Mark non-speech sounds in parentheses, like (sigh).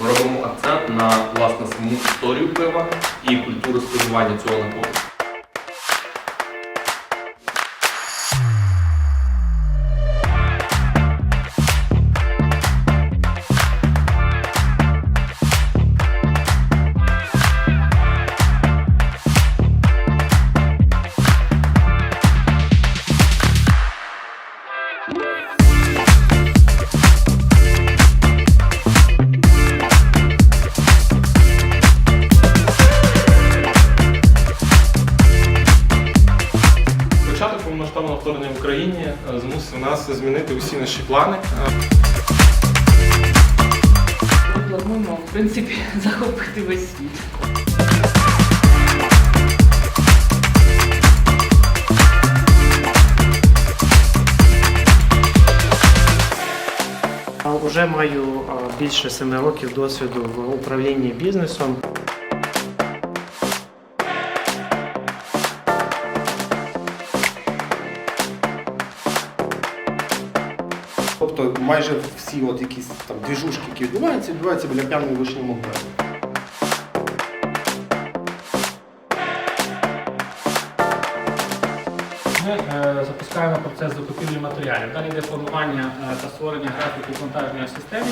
Ми робимо акцент на власне саму історію пива і культуру споживання цього напою. Повномасштабного вторгнення в Україні е, змусив нас змінити усі наші плани. Е, Ми плануємо, в принципі, (laughs) захопити весь світ. Уже маю більше семи років досвіду в управлінні бізнесом. Тобто майже всі от якісь там двіжушки, які відбуваються, відбуваються біля п'яної вишні е, запускаємо процес закупівлі матеріалів. Далі йде формування е, та створення графіку в системи.